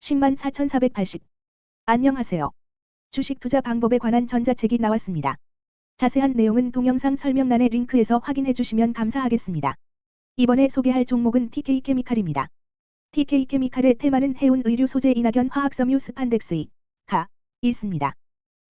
10만 4,480. 안녕하세요. 주식 투자 방법에 관한 전자책이 나왔습니다. 자세한 내용은 동영상 설명란의 링크에서 확인해 주시면 감사하겠습니다. 이번에 소개할 종목은 TK케미칼입니다. TK케미칼의 테마는 해운 의류 소재 이낙연 화학섬유 스판덱스이 가 있습니다.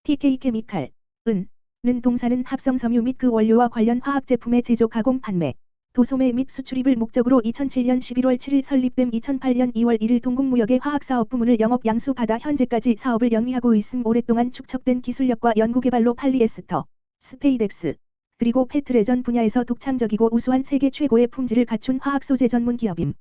TK케미칼 은, 는 동사는 합성섬유 및 그 원료와 관련 화학 제품의 제조 가공 판매, 도소매 및 수출입을 목적으로 2007년 11월 7일 설립됨 2008년 2월 1일 동국무역의 화학사업 부문을 영업 양수받아 현재까지 사업을 영위하고 있음 오랫동안 축적된 기술력과 연구개발로 팔리에스터, 스페이덱스, 그리고 페트레전 분야에서 독창적이고 우수한 세계 최고의 품질을 갖춘 화학소재 전문 기업임.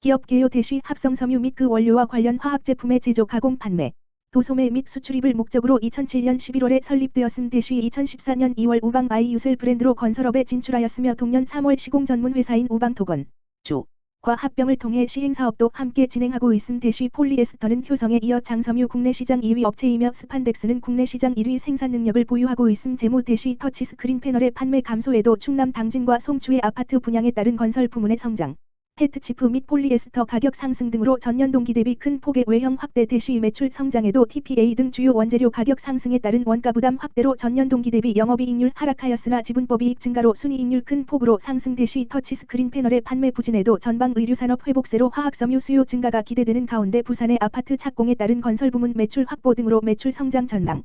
기업 개요 대시 합성 섬유 및 그 원료와 관련 화학 제품의 제조 가공 판매, 도소매 및 수출입을 목적으로 2007년 11월에 설립되었음 대시 2014년 2월 우방 아이유셀 브랜드로 건설업에 진출하였으며 동년 3월 시공 전문 회사인 우방토건, 주, 과 합병을 통해 시행사업도 함께 진행하고 있음 대시 폴리에스터는 효성에 이어 장섬유 국내 시장 2위 업체이며 스판덱스는 국내 시장 1위 생산 능력을 보유하고 있음 재무 대시 터치 스크린 패널의 판매 감소에도 충남 당진과 송추의 아파트 분양에 따른 건설 부문의 성장, 페트치프 및 폴리에스터 가격 상승 등으로 전년 동기 대비 큰 폭의 외형 확대 대시 매출 성장에도 TPA 등 주요 원재료 가격 상승에 따른 원가 부담 확대로 전년 동기 대비 영업이익률 하락하였으나 지분법이익 증가로 순이익률 큰 폭으로 상승 대시 터치스크린 패널의 판매 부진에도 전방 의류산업 회복세로 화학섬유 수요 증가가 기대되는 가운데 부산의 아파트 착공에 따른 건설 부문 매출 확보 등으로 매출 성장 전망.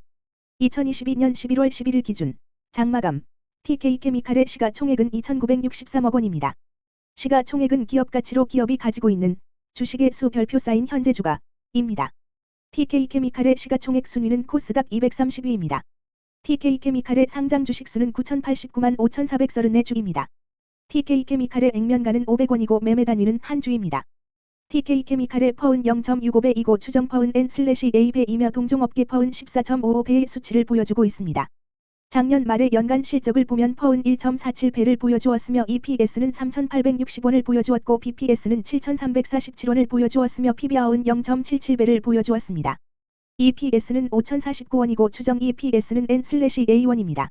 2022년 11월 11일 기준 장마감 TK케미칼의 시가총액은 2,963억 원입니다. 시가총액은 기업 가치로 기업이 가지고 있는 주식의 수 별표 쌓인 현재 주가입니다. TK케미칼의 시가총액 순위는 코스닥 230위입니다. TK케미칼의 상장 주식 수는 9,089만 5,434주입니다. TK케미칼의 액면가는 500원이고 매매 단위는 한 주입니다. TK케미칼의 퍼은 0.65배이고 추정 퍼은 N/A배이며 동종업계 퍼은 14.55배의 수치를 보여주고 있습니다. 작년 말의 연간 실적을 보면 퍼은 1.47배를 보여주었으며 EPS는 3,860원을 보여주었고 BPS는 7,347원을 보여주었으며 PBR은 0.77배를 보여주었습니다. EPS는 5,049원이고 추정 EPS는 N/A1입니다.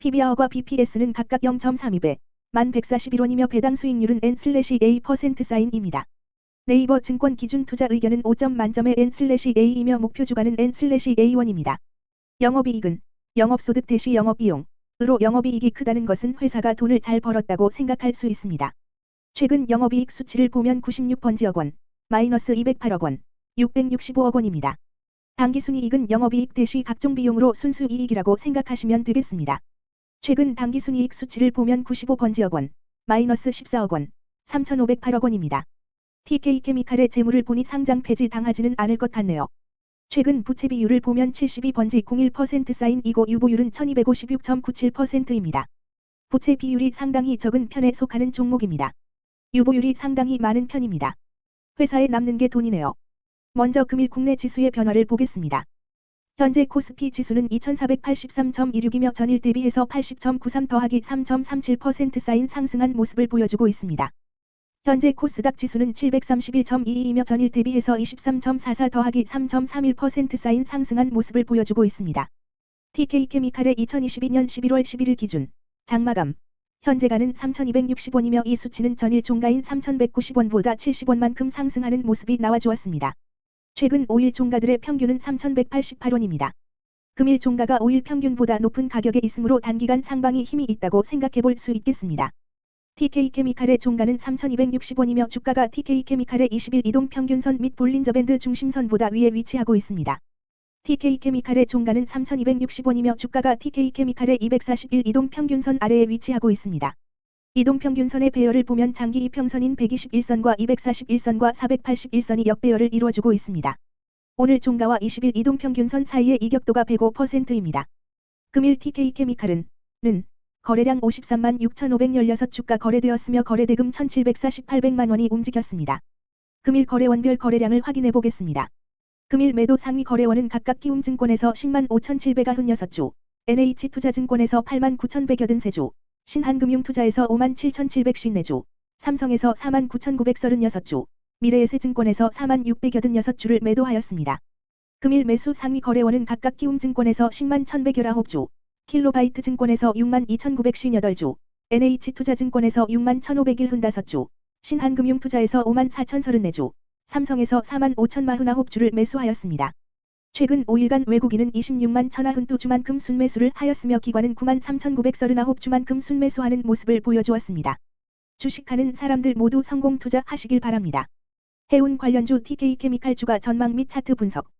PBR과 BPS는 각각 0.32배, 1,141원이며 배당 수익률은 N/A% 사인입니다. 네이버 증권 기준 투자 의견은 5점 만점의 N/A이며 목표 주가는 N/A1입니다. 영업이익은 영업소득 대시 영업비용, 으로 영업이익이 크다는 것은 회사가 돈을 잘 벌었다고 생각할 수 있습니다. 최근 영업이익 수치를 보면 96번지억 원, 마이너스 208억 원, 665억 원입니다. 당기순이익은 영업이익 대시 각종 비용으로 순수이익이라고 생각하시면 되겠습니다. 최근 당기순이익 수치를 보면 95번지억 원, 마이너스 14억 원, 3,508억 원입니다. TK케미칼의 재물을 보니 상장 폐지 당하지는 않을 것 같네요. 최근 부채 비율을 보면 72번지 01% 쌓인 이고 유보율은 1256.97%입니다. 부채 비율이 상당히 적은 편에 속하는 종목입니다. 유보율이 상당히 많은 편입니다. 회사에 남는 게 돈이네요. 먼저 금일 국내 지수의 변화를 보겠습니다. 현재 코스피 지수는 2483.26이며 전일 대비해서 80.93 더하기 3.37% 쌓인 상승한 모습을 보여주고 있습니다. 현재 코스닥 지수는 731.22이며 전일 대비해서 23.44 더하기 3.31% 쌓인 상승한 모습을 보여주고 있습니다. TK케미칼의 2022년 11월 11일 기준 장마감 현재가는 3,260원이며 이 수치는 전일 종가인 3,190원보다 70원만큼 상승하는 모습이 나와주었습니다. 최근 5일 종가들의 평균은 3,188원입니다. 금일 종가가 5일 평균보다 높은 가격에 있으므로 단기간 상방이 힘이 있다고 생각해 볼 수 있겠습니다. TK케미칼의 종가는 3,260원이며 주가가 TK케미칼의 20일 이동 평균선 및 볼린저밴드 중심선보다 위에 위치하고 있습니다. TK케미칼의 종가는 3,260원이며 주가가 TK케미칼의 241 이동 평균선 아래에 위치하고 있습니다. 이동 평균선의 배열을 보면 장기 이평선인 121선과 241선과 481선이 역배열을 이루어주고 있습니다. 오늘 종가와 20일 이동 평균선 사이의 이격도가 105%입니다. 금일 TK케미칼은 는 거래량 53만 6,516주가 거래되었으며 거래대금 1,748백만 원이 움직였습니다. 금일 거래원별 거래량을 확인해 보겠습니다. 금일 매도 상위 거래원은 각각 키움증권에서 10만 5,796주, NH투자증권에서 8만 9,183주, 신한금융투자에서 5만 7,754주, 삼성에서 4만 9,936주, 미래에셋증권에서 4만 686주를 매도하였습니다. 금일 매수 상위 거래원은 각각 키움증권에서 10만 1,119주, 킬로바이트 증권에서 6만 2,958주, NH투자증권에서 6만 1,501흔5주, 신한금융투자에서 5만 4,034주, 삼성에서 4만 5천마흔아홉 주를 매수하였습니다. 최근 5일간 외국인은 26만 1,092주만큼 순매수를 하였으며 기관은 9만 3,939주만큼 순매수하는 모습을 보여주었습니다. 주식하는 사람들 모두 성공 투자하시길 바랍니다. 해운 관련주 TK케미칼 주가 전망 및 차트 분석